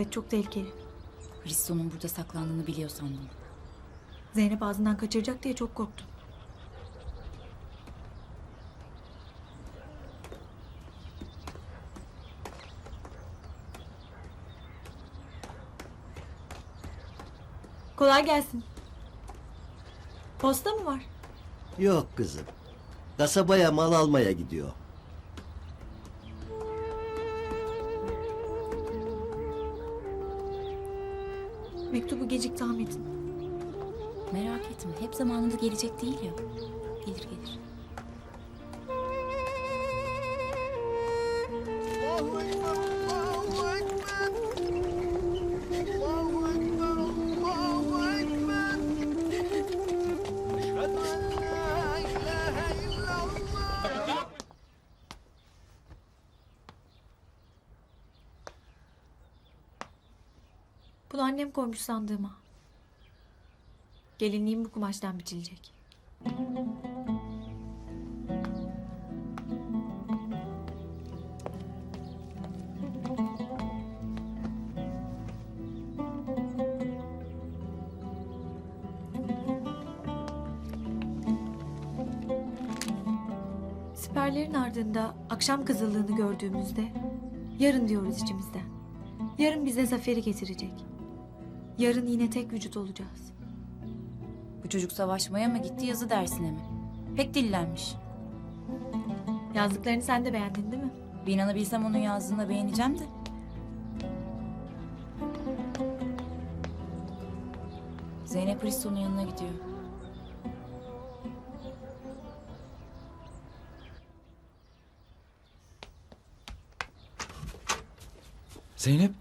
Evet çok tehlikeli. Hristo'nun burada saklandığını biliyor sandım. Zeynep ağzından kaçıracak diye çok korktum. Kolay gelsin. Posta mı var? Yok kızım. Kasabaya mal almaya gidiyor. Mektubu gecikti Ahmet'in. Merak etme. Hep zamanında gelecek değil ya. Gelir gelir. Allahu Ekber, Bunu annem koymuş sandığıma. Gelinliğim bu kumaştan biçilecek. Siperlerin ardında akşam kızıldığını gördüğümüzde yarın diyoruz içimizden. Yarın bize zaferi getirecek. Yarın yine tek vücut olacağız. Bu çocuk savaşmaya mı gitti yazı dersine mi? Pek dillenmiş. Yazdıklarını sen de beğendin değil mi? Bir inanabilsem onun yazdığını beğeneceğim de. Zeynep Hristo'nun yanına gidiyor. Zeynep.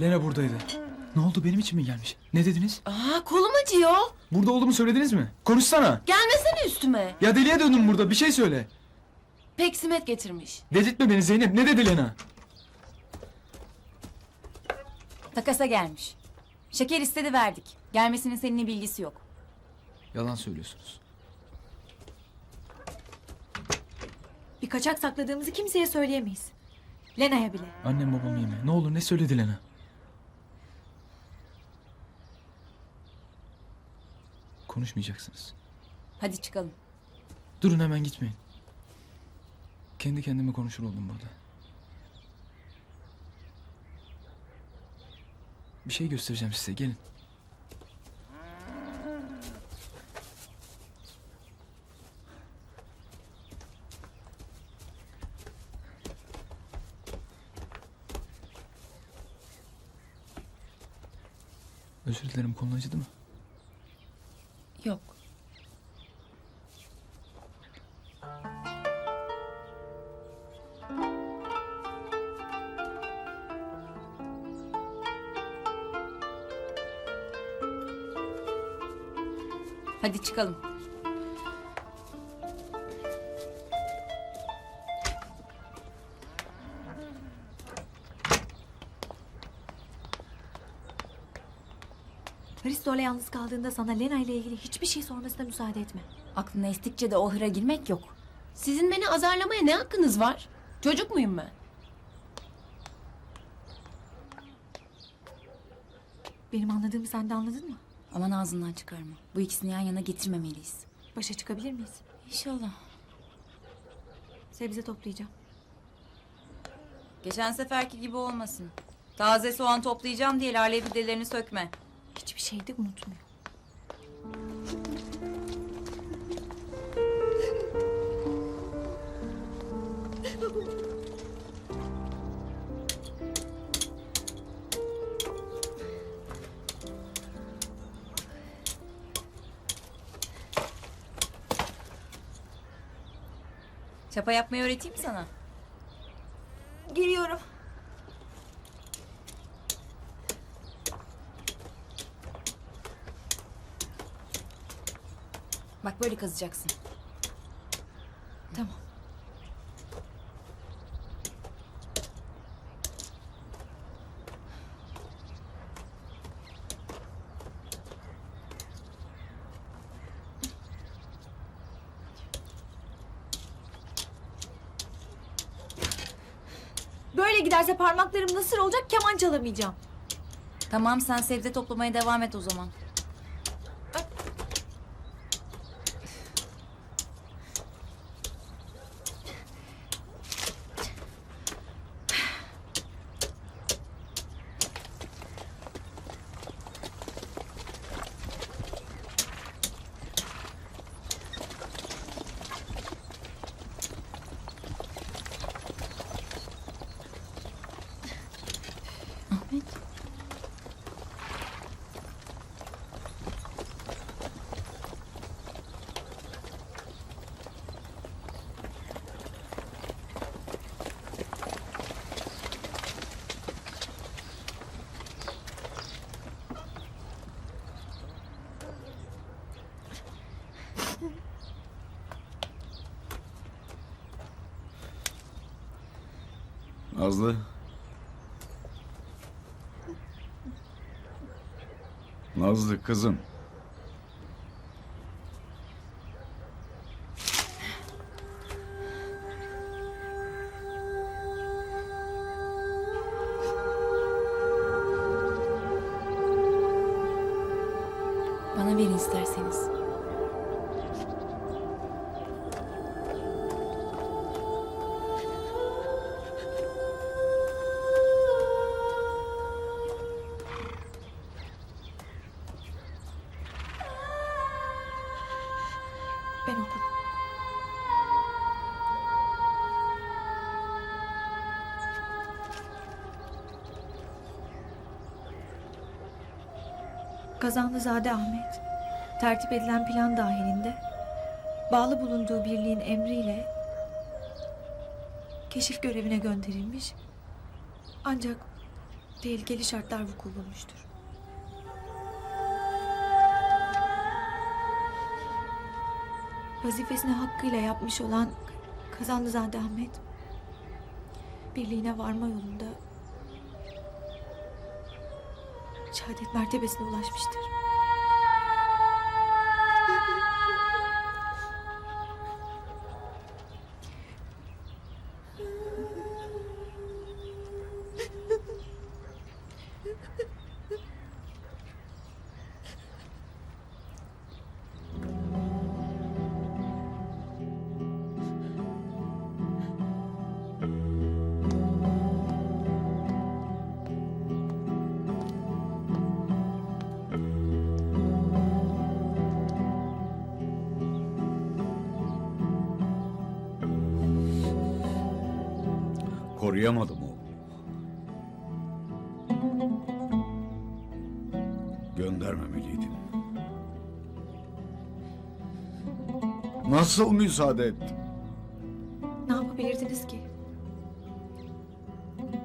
Lena buradaydı. Ne oldu benim için mi gelmiş? Ne dediniz? Aa kolum acıyor. Burada olduğumu söylediniz mi? Konuşsana. Gelmesene üstüme. Ya deliye döndüm burada bir şey söyle. Peksimet getirmiş. Delirtme beni Zeynep. Ne dedi Lena? Takasa gelmiş. Şeker istedi verdik. Gelmesinin seninle bilgisi yok. Yalan söylüyorsunuz. Bir kaçak sakladığımızı kimseye söyleyemeyiz. Lena'ya bile. Annem babam yeme. Ne olur ne söyledi Lena? Konuşmayacaksınız. Hadi çıkalım. Durun hemen gitmeyin. Kendi kendime konuşur oldum burada. Bir şey göstereceğim size gelin. Özür dilerim kolun acıdı mı? Yok. Hadi çıkalım. Hristo'yla yalnız kaldığında sana Lena ile ilgili hiçbir şey sormasına müsaade etme. Aklına estikçe de o hıra girmek yok. Sizin beni azarlamaya ne hakkınız var? Çocuk muyum ben? Benim anladığımı sen de anladın mı? Aman ağzından çıkarma. Bu ikisini yan yana getirmemeliyiz. Başa çıkabilir miyiz? İnşallah. Sebze toplayacağım. Geçen seferki gibi olmasın. Taze soğan toplayacağım diye lale fidelerini sökme. Hiçbir şeyi de unutmuyor. Çapa yapmayı öğreteyim mi sana? Geliyorum. Bak böyle kazacaksın. Tamam. Böyle giderse parmaklarım nasıl olacak keman çalamayacağım. Tamam sen sebze toplamaya devam et o zaman. Ahmet. Nazlı. Nazlı kızım. Bana verin isterseniz. Kazanlızade Ahmet, tertip edilen plan dahilinde bağlı bulunduğu birliğin emriyle keşif görevine gönderilmiş ancak tehlikeli şartlar vuku bulmuştur. Vazifesini hakkıyla yapmış olan Kazanlızade Ahmet birliğine varma yolunda şehadet mertebesine ulaşmıştır. Koruyamadım oğlum. Göndermemeliydim. Nasıl müsaade ettim? Ne yapabilirdiniz ki?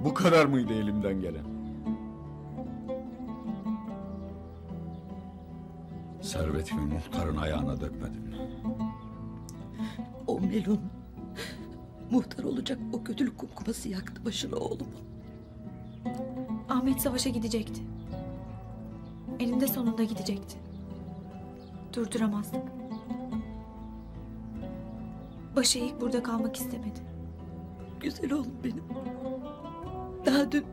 Bu kadar mıydı elimden gelen? Servetimi muhtarın ayağına dökmedim. O melun muhtar olacak o kötülük kumkuması yaktı başına oğlum. Ahmet savaşa gidecekti. Elinde sonunda gidecekti. Durduramazdık. Başı eğik burada kalmak istemedi. Güzel oğlum benim. Daha dün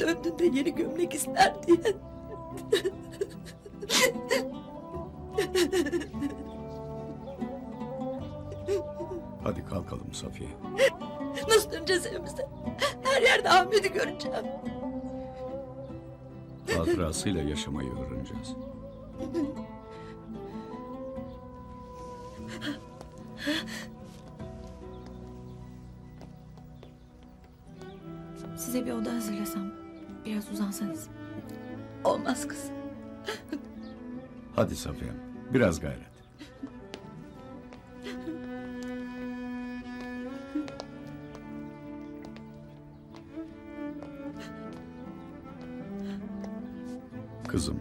döndün de yeni gömlek ister diye. Hadi kalkalım Safiye. Nasıl döneceğiz evimize? Her yerde Ahmet'i göreceğim. Hatırasıyla yaşamayı öğreneceğiz. Size bir oda hazırlasam. Biraz uzansanız. Olmaz kız. Hadi Safiye, biraz gayret. Kızım,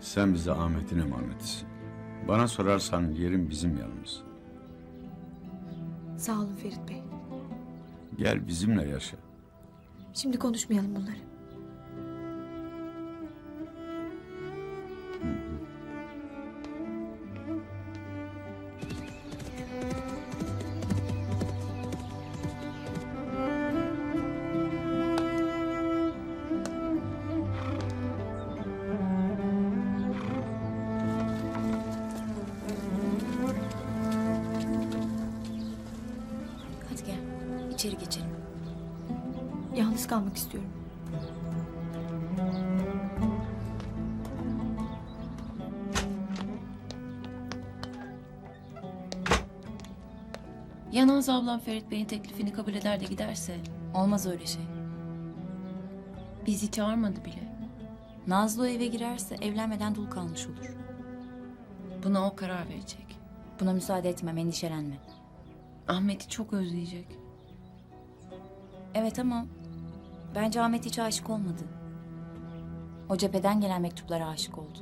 sen bize Ahmet'in emanetisin. Bana sorarsan yerin bizim yanımız. Sağ olun Ferit Bey. Gel bizimle yaşa. Şimdi konuşmayalım bunları. İçeri geçelim. Yalnız kalmak istiyorum. Ya Nazlı ablam Ferit Bey'in teklifini kabul eder de giderse? Olmaz öyle şey. Bizi çağırmadı bile. Nazlı o eve girerse evlenmeden dul kalmış olur. Buna o karar verecek. Buna müsaade etmem, endişelenme. Ahmet'i çok özleyecek. Evet ama bence Ahmet hiç aşık olmadı. O cepheden gelen mektuplara aşık oldu.